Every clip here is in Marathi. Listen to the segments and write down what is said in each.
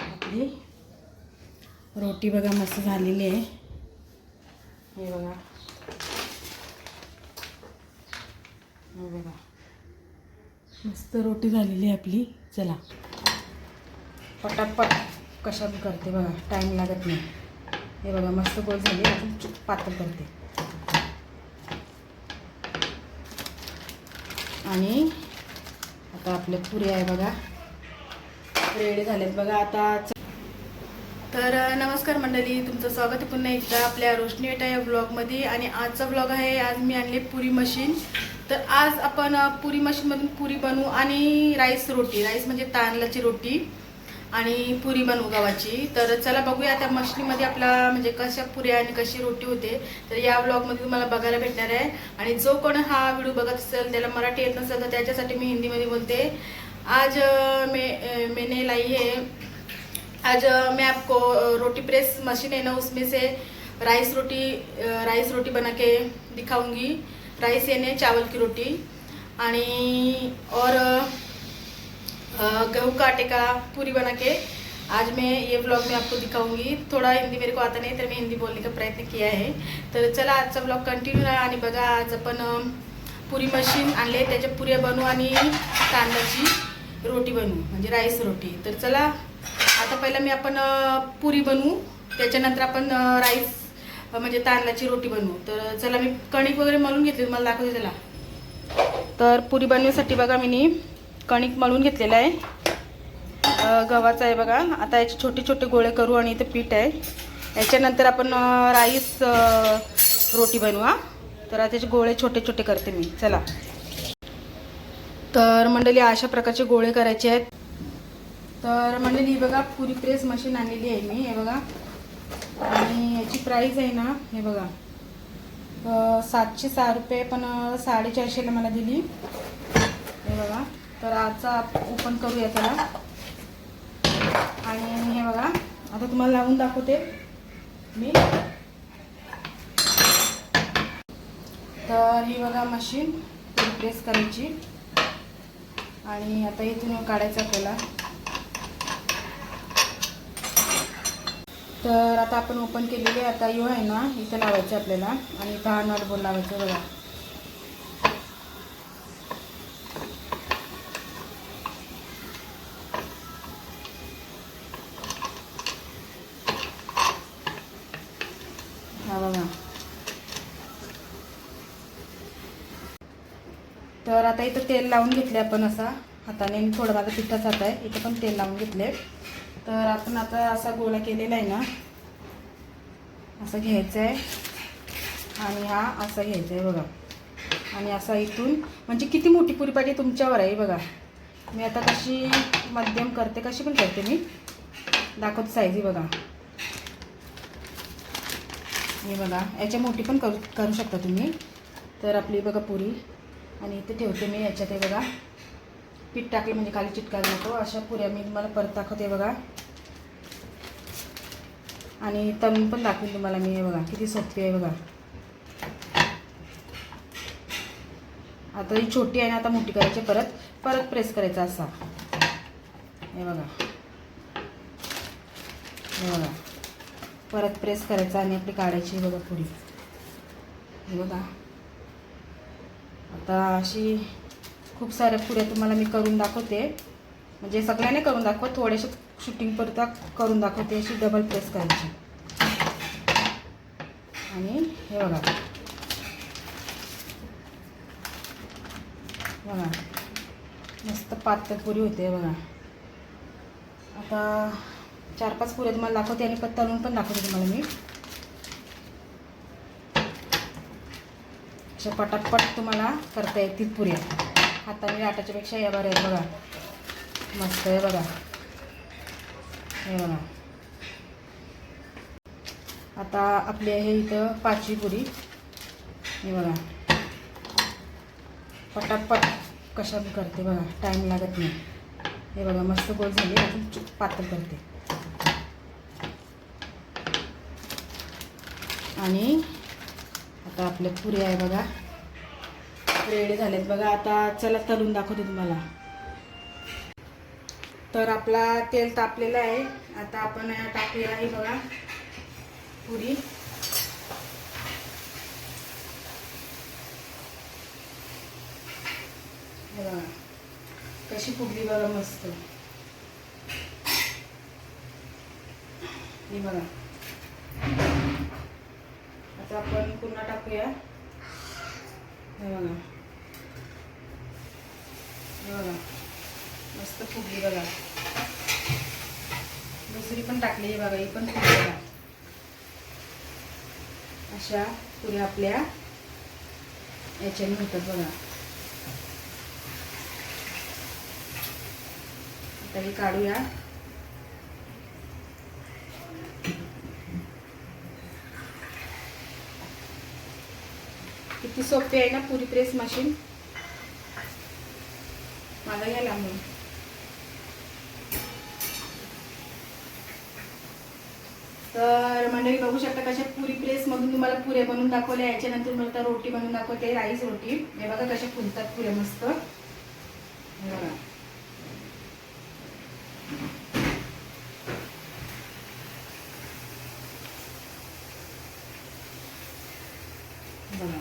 आपली रोटी बघा मस्त झालेली आहे. हे बघा. हे बघा. मस्त रोटी झालेली आहे आपली. चला. पटापट कशात करते बघा. टाईम लागत नाही. हे बघा मस्त गोल झाली अजून पातळ करते. आणि आता आपल्या पुऱ्या आहे बघा. रेडी झालेत. बघा आता तर नमस्कार मंडळी. तुमचं स्वागत आहे पुन्हा एकदा आपल्या रोशनी वेटा या ब्लॉगमध्ये आणि आजचा ब्लॉग आहे आज मी आणले पुरी मशीन. तर आज आपण पुरी मशीनमधून पुरी बनवू आणि राईस रोटी. राईस म्हणजे तांदळाची रोटी आणि पुरी बनवू गावाची तर चला बघूया त्या मशीनमध्ये आपला म्हणजे कशा पुऱ्या आणि कशी रोटी होते. तर या ब्लॉगमध्ये तुम्हाला बघायला भेटणार आहे. आणि जो कोण हा व्हिडिओ बघत असेल त्याला मराठी येत नसेल तर त्याच्यासाठी मी हिंदीमध्ये बोलते. आज मैं मैंने लाई है। आज मैं आपको रोटी प्रेस मशीन है ना उसमें से राइस रोटी राइस रोटी बना के दिखाऊंगी। राइस यानी चावल की रोटी। आणि और गेहूँ का आटे का पूरी बना के आज मैं ये ब्लॉग में आपको दिखाऊंगी। थोड़ा हिंदी मेरे को आता नहीं तर मैं हिंदी बोलने का प्रयत्न किया है। तर चला आजचा ब्लॉग कंटिन्यू राहा आणि बघा आज आपण पुरी मशीन आणले त्याच्या पुऱ्या बनवू आणि तांदळाची रोटी बनवू म्हणजे राईस रोटी. तर चला आता पहिला मी आपण पुरी बनवू. त्याच्यानंतर आपण राईस म्हणजे तांदळाची रोटी बनवू. तर चला मी कणिक वगैरे मळून घेतली तुम्हाला दाखवते त्याला तर पुरी बनवण्यासाठी बघा मी कणिक मळून घेतलेलं आहे. गव्हाचा गव्हाचं आहे बघा. आता याचे छोटे छोटे गोळे करू आणि इथं पीठ आहे. याच्यानंतर आपण राईस रोटी बनवू. हा तर आता त्याचे गोळे छोटे छोटे करते मी. चला. तर मंडळी अशा प्रकारचे गोळे करायचे आहेत. तर मंडळी ही बघा पुरी प्रेस मशीन आणलेली आहे मी हे बघा. आणि याची प्राईस आहे ना हे बघा. सातशे सहा रुपये पण साडेचारशेला मला दिली. हे बघा. तर आजचा ओपन करूया त्याला. आणि हे बघा आता तुम्हाला लावून दाखवते मी. तर ही बघा मशीन प्रेस करायची. आणि आता इथून काढायचं आपल्याला तर आता आपण ओपन केलेली आता यू आहे ना इथं लावायचं आपल्याला. आणि इथं हा नट बोल लावायचं बघा हा बघा तर आता इथं तेल लावून घेतले आपण असा. हाताने थोडं माझा पिठाच हात आहे. इथं पण तेल लावून घेतले तर आपण आता असा गोळा केलेला आहे ना असं घ्यायचं आहे आणि हा असा घ्यायचा आहे बघा. आणि असा इथून म्हणजे किती मोठी पुरी पाहिजे तुमच्यावर आहे बघा. मी आता कशी मध्यम करते कशी पण करते मी. दाखवते साईजी बघा. हे बघा याच्या मोठी पण करू करू शकता तुम्ही. तर आपली बघा पुरी. आणि इथे ठेवते मी याच्यात हे बघा. पीठ टाकलं म्हणजे खाली चिटकायला नको. अशा पुऱ्या मी तुम्हाला परत दाखवते बघा. आणि तळून पण दाखवेन तुम्हाला मी हे बघा. किती सोपी आहे बघा. आता ही छोटी आहे ना आता मोठी करायची परत. परत प्रेस करायचा असा. हे बघा. हे बघा. परत प्रेस करायचा आणि आपली काढायची बघा पुरी हे बघा. आता अशी खूप साऱ्या पुऱ्या तुम्हाला मी करून दाखवते. म्हणजे सगळ्याने करून दाखवत थोडेसे शूटिंग पुरता करून दाखवते अशी डबल प्रेस करायची. आणि हे बघा. बघा. मस्त पातळ पुरी होते बघा. आता चार पाच पुऱ्या तुम्हाला दाखवते आणि पण तळून पण दाखवते तुम्हाला मी. अशा पटापट तुम्हाला करता येतील पुऱ्या. हाताने लाटाच्यापेक्षा या बऱ्या आहेत बघा. मस्त आहे बघा. हे बघा. आता आपली आहे इथं पाचवी पुरी. हे बघा. पटापट कशा करते बघा. टाईम लागत नाही. हे बघा मस्त गोल झाली. अजून पातळ करते. आणि आता आपल्या पुऱ्या आहे बघा. रेडी झालेत बघा. आता चला तळून दाखवते तुम्हाला. तर आपला तेल तापलेलं आहे. आता आपण टाकलेला आहे बघा. पुरी. बघा. कशी फुगली बघा मस्त. हे बघा. आपण पुन्हा टाकूया. हे बघा. हे बघा. मस्त फुगली बघा. दुसरी पण टाकली बघा ही पण फुगली बघा. अशा पुऱ्या आपल्या याच्याने होतात बघा. आता हे काढूया. ती सोपी आहे ना पुरी प्रेस मशीन? मला या लांबून. तर मंडळी बघू शकता कशा पुरी प्रेस मधून तुम्हाला पुऱ्या बनवून दाखवल्या. याच्यानंतर मला रोटी बनवून दाखवते राईस रोटी. हे बघा कशा फुलतात पुऱ्या मस्त हे बघा बघा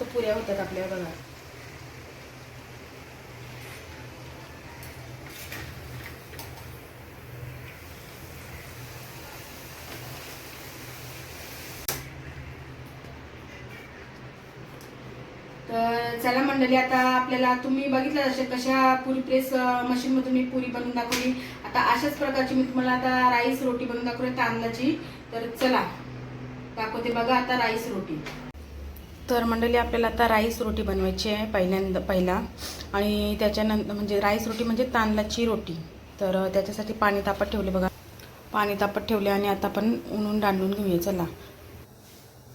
मस्त पुऱ्या होतात आपल्या बघा. तर चला मंडळी आता आपल्याला तुम्ही बघितलं असेल कशा पुरी प्रेस मशीन मधून मी पुरी बनवून दाखवली. आता अशाच प्रकारची मी तुम्हाला आता राईस रोटी बनवून दाखवली तांदळाची. तर चला दाखवते बघा आता राईस रोटी. तर मंडळी आपल्याला आता राईस रोटी बनवायची आहे पहिल्यांदा पहिला. आणि त्याच्यानंतर म्हणजे राईस रोटी म्हणजे तांदळाची रोटी. तर त्याच्यासाठी पाणी तापत ठेवले बघा. पाणी तापत ठेवले आणि आता आपण उन्हून दांडून घेऊया. चला.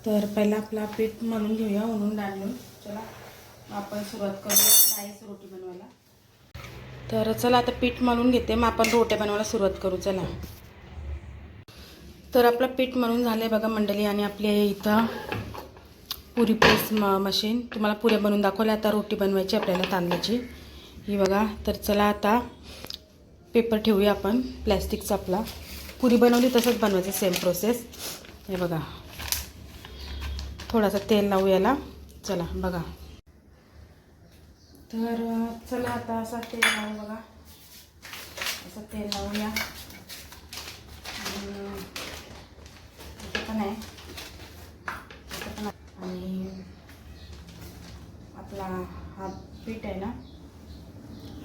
तर पहिला आपला पीठ मळून घेऊया उन्हून दांडून. चला. आपण सुरुवात करूया राईस रोटी बनवायला. तर चला आता पीठ मळून घेते. मग आपण रोट्या बनवायला सुरुवात करू. चला. तर आपलं पीठ मळून झालं आहे बघा मंडळी आणि आपल्या इथं पुरी प्रेस म मशीन तुम्हाला पुऱ्या बनवून दाखवल्या. आता रोटी बनवायची आपल्याला तांदळाची. ही बघा तर चला आता पेपर ठेवूया आपण प्लॅस्टिकचा आपला. पुरी बनवली तसंच बनवायचं सेम प्रोसेस हे बघा. थोडासा तेल लावू याला. चला बघा. तर चला आता असा तेल लावू बघा. असं तेल लावूया पण आहे इथं पण आहे. आणि आपला हा पीठ आहे ना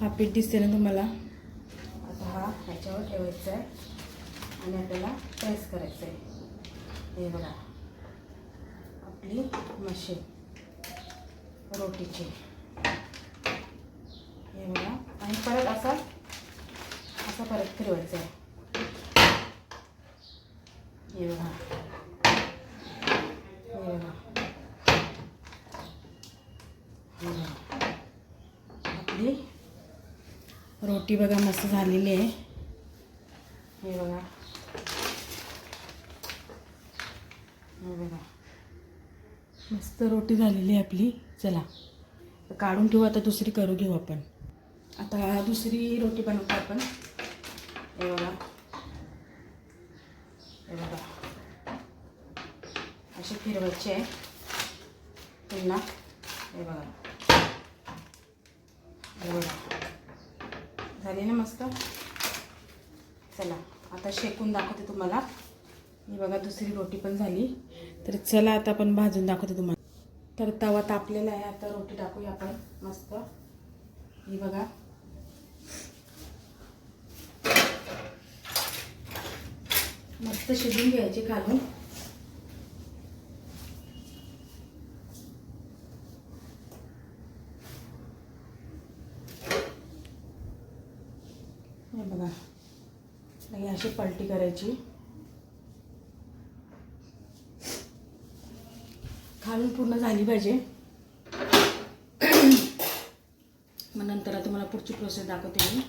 हा पीठ दिसते ना तुम्हाला? आता हा ह्याच्यावर ठेवायचा आहे आणि आपल्याला प्रेस करायचं आहे हे बघा. आपली मशीन. रोटीची. हे बघा. आणि परत असा असा परत फिरवायचा आहे हे बघा हे बघा हे बघा. आपली रोटी बघा मस्त झालेली आहे. हे बघा. हे बघा. मस्त रोटी झालेली आहे आपली. चला. काढून ठेवू आता दुसरी करू घेऊ आपण. आता दुसरी रोटी बनवतो आपण. हे बघा. हे बघा. अशी फिरवायची आहे. पुन्हा. हे बघा. हे बघा. झाली ना मस्त? चला आता शेकून दाखवते तुम्हाला. मी बघा दुसरी रोटी पण झाली. तर चला आता आपण भाजून दाखवते तुम्हाला. तर तवा तापलेला आहे आता रोटी टाकूया आपण. मस्त. ही बघा. मस्त शिजून घ्यायची घालून हे बघा. आणि अशी पलटी करायची. खालून पूर्ण झाली पाहिजे. मग नंतर तुम्हाला पुढची प्रोसेस दाखवते मी.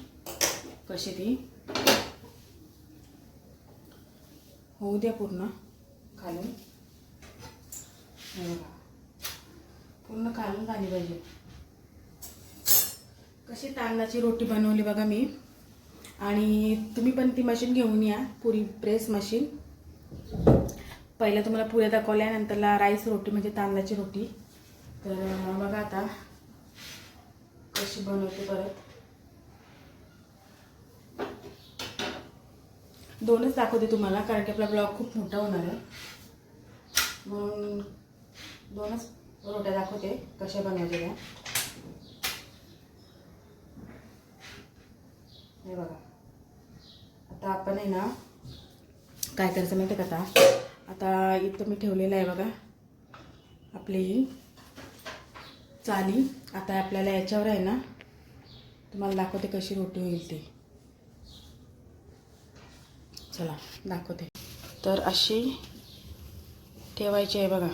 कशी ती. होऊ द्या पूर्ण. खालून. पूर्ण खालून झाली पाहिजे. कशी तांदळाची रोटी बनवली बघा मी. आणि तुम्ही पण ती मशीन घेऊन या पुरी प्रेस मशीन पहिला तुम्हाला पुऱ्या दाखवल्या नंतरला राईस रोटी म्हणजे तांदळाची रोटी. तर बघा आता कशी बनवते परत. दोनच दाखवते तुम्हाला कारण की आपला ब्लॉग खूप मोठा होणार आहे. म्हणून दोनच रोट्या दाखवते कशा बनवायच्या त्या. हे बघा. आता आपण आहे ना काय करायचं माहिती आहे का आता? आता इथं मी ठेवलेलं आहे बघा आपली ही चाली. आता आपल्याला याच्यावर आहे ना तुम्हाला दाखवते कशी रोटी होईल ती. चला दाखवते. तर अशी ठेवायची आहे बघा.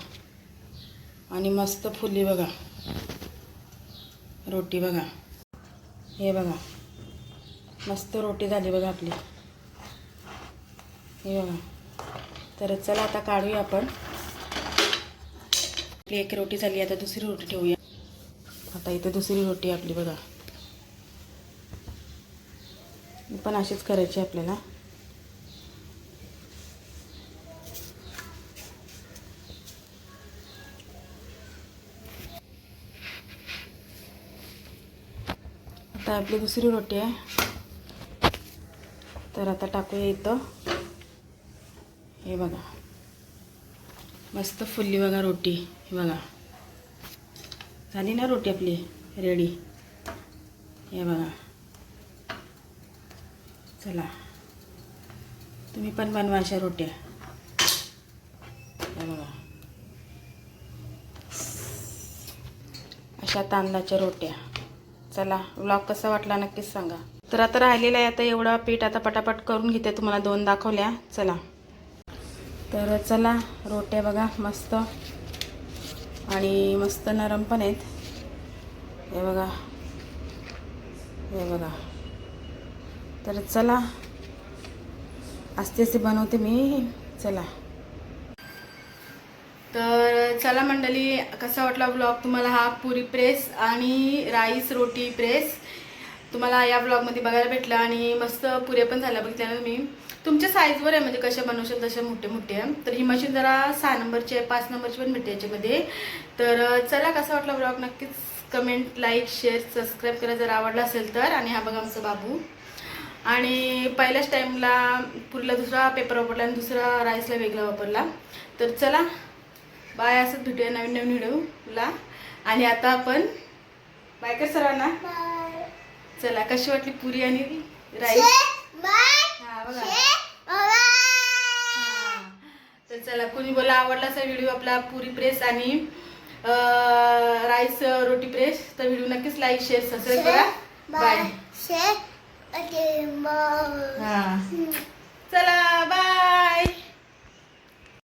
आणि मस्त फुली बघा. रोटी बघा. हे बघा. मस्त रोटी झाली बघा आपली. हे बघा. तर चला आता काढूया आपण. आपली एक रोटी झाली आता दुसरी रोटी ठेवूया. आता इथे दुसरी रोटी आपली बघा. पण अशीच करायची आपल्याला. आता आपली दुसरी रोटी आहे. तर आता टाकूया इथं. हे बघा. मस्त फुलली बघा रोटी हे बघा. झाली ना रोटी आपली रेडी हे बघा. चला. तुम्ही पण बनवा अशा रोट्या. हे बघा. अशा तांदळाच्या रोट्या. चला व्लॉग कसा वाटला नक्कीच सांगा. तर आता राहिलेलं आहे आता एवढा पीठ आता पटापट करून घेते तुम्हाला दोन दाखवल्या. चला. तर चला रोट्या बघा मस्त. आणि मस्त नरम पण आहेत. हे बघा. हे बघा. तर चला. आस्ते असे बनवते मी. चला. तर चला मंडळी कसा वाटला ब्लॉग तुम्हाला हा पुरी प्रेस आणि राईस रोटी प्रेस तुम्हाला या ब्लॉगमध्ये बघायला भेटलं आणि मस्त पुऱ्या पण झाल्या बघितल्या ना तुम्ही? तुमच्या साईजवर आहे म्हणजे कशा बनवशाल तशा मोठे मोठे आहे. तर ही मशीन जरा सहा नंबरची आहे पाच नंबरची पण भेटते याच्यामध्ये. तर चला कसा वाटला ब्लॉग नक्कीच कमेंट लाईक शेअर सबस्क्राईब करा. जर आवडला असेल तर. आणि हा बघा आमचा बाबू. आणि पहिल्याच टाईमला पुरीला दुसरा पेपर वापरला आणि दुसरा राईसला वेगळा वापरला. तर चला बाय असं भेटूया नवीन नवीन व्हिडिओला आणि आता आपण बाय कर सर्वांना. चला कशी वाटली पुरी आणि राईस हा बघा हा. तर चला कोणी बोला आवडला असा व्हिडिओ आपला पुरी प्रेस आणि अं, राईस रोटी प्रेस तर व्हिडिओ नक्कीच लाईक शेअर सबस्क्राईब करा. बाय हा. चला बाय